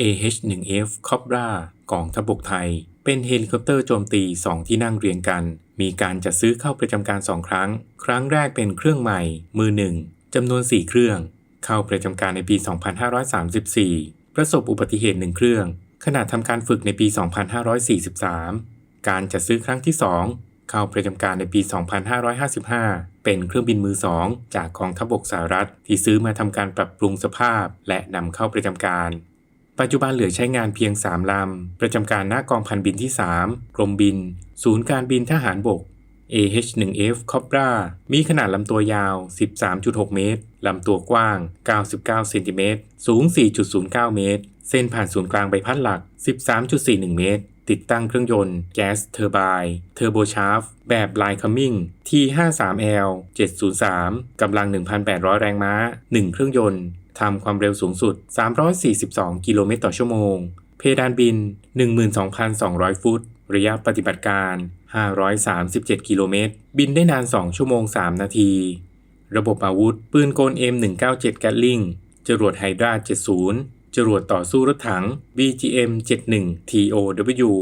AH-1F Cobra กองทัพบกไทย เป็นเฮลิคอปเตอร์โจมตี 2 ที่นั่งเรียงกัน มีการจัดซื้อเข้าประจำการ 2 ครั้ง ครั้งแรกเป็นเครื่องใหม่ มือหนึ่งจำนวน 4 เครื่อง เข้าประจำการในปี 2534 ประสบอุบัติเหตุหนึ่งเครื่อง ขณะทำการฝึกในปี 2543 การจัดซื้อครั้งที่ 2 เข้าประจำการในปี 2555 เป็นเครื่องบินมือ2จากกองทัพบกสหรัฐที่ซื้อมาทำการปรับปรุงสภาพ และนำเข้าประจำการ ปัจจุบันเหลือใช้งานเพียง 3 ลำ ประจำการหน้ากองพันบินที่ 3 กรมบิน ศูนย์การบินทหารบก AH-1F Cobra มีขนาดลำตัวยาว 13.6 เมตร ลำตัวกว้าง 99 เซนติเมตร สูง 4.09 เมตร เส้นผ่านศูนย์กลางใบพัดหลัก 13.41 เมตร ติดตั้งเครื่องยนต์ แก๊สเทอร์ไบน์เทอร์โบชาร์ฟ แบบไลน์คัมมิ่ง T53L 703 กำลัง 1,800 แรงม้า 1 เครื่องยนต์ ทำความเร็วสูงสุด 342 กิโลเมตรต่อชั่วโมง เพดานบิน 12,200 ฟุต ระยะปฏิบัติการ 537 กิโลเมตร บินได้นาน 2 ชั่วโมง 3 นาที ระบบอาวุธ ปืนกล M197 แกตลิงจรวดไฮดรา70 จรวดต่อสู้รถถัง BGM 71 TOW